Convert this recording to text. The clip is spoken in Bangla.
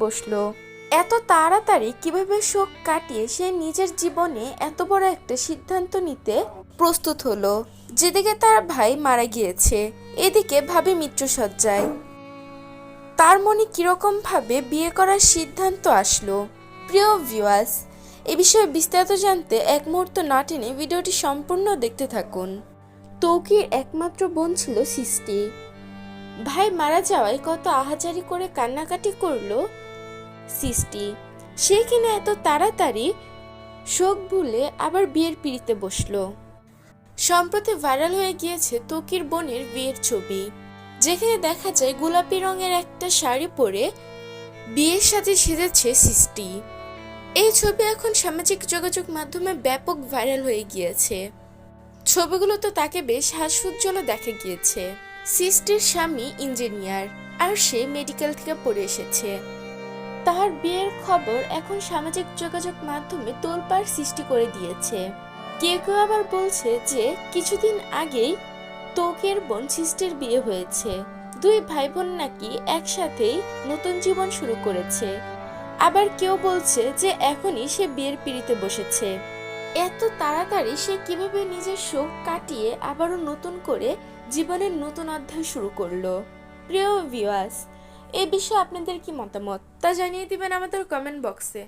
বসল। এত তাড়াতাড়ি কীভাবে শোক কাটিয়ে সে নিজের জীবনে এত বড় একটা সিদ্ধান্ত নিতে প্রস্তুত হলো? যেদিকে তার ভাই মারা গিয়েছে, এদিকে ভাবি মৃত্যুসজ্জায় তার মনে কীরকম ভাবে বিয়ে করার সিদ্ধান্ত আসলো? প্রিয় ভিউয়ার্স এ বিষয়ে বিস্তারিত জানতে এক মুহূর্ত না টেনে ভিডিওটি সম্পূর্ণ দেখতে থাকুন। তৌকির একমাত্র বোন ছিল সৃষ্টি। ভাই মারা যাওয়ায় কত আহাজারি করে কান্নাকাটি করল? সৃষ্টি সে কিনা এত তাড়াতাড়ি? শোক ভুলে আবার বিয়ের পিড়িতে বসল। সম্প্রতি ভাইরাল হয়ে গিয়েছে তকির বোনের বিয়ের ছবি। যেখানে দেখা যায় গোলাপি রঙের একটা শাড়ি পরে বিয়ের সাথে সেজেছে সৃষ্টি এই ছবি এখন সামাজিক যোগাযোগ মাধ্যমে ব্যাপক ভাইরাল হয়ে গিয়েছে। ছবিগুলো তো তাকে বেশ হাস্যোজ্জ্বল দেখা গিয়েছে। সৃষ্টির স্বামী ইঞ্জিনিয়ার, আর সে মেডিকেল থেকে পড়ে এসেছে। তার বিয়ের খবর এখন সামাজিক যোগাযোগ মাধ্যমে তোলপাড় সৃষ্টি করে দিয়েছে। কেউ কেউ আবার বলছে যে, কিছুদিন আগেই তোকের বোন সৃষ্টির বিয়ে হয়েছে। দুই ভাই বোন নাকি একসাথেই নতুন জীবন শুরু করেছে। আবার কেউ বলছে যে, এখনই সে বিয়ের পিড়িতে বসেছে। এত তাড়াতাড়ি সে কীভাবে নিজের শোক কাটিয়ে আবারও নতুন করে জীবনের নতুন অধ্যায় শুরু করল? প্রিয় ভিউয়ার্স এ বিষয়ে আপনাদের কি মতামত? তা জানিয়ে দিবেন আমাদের কমেন্ট বক্সে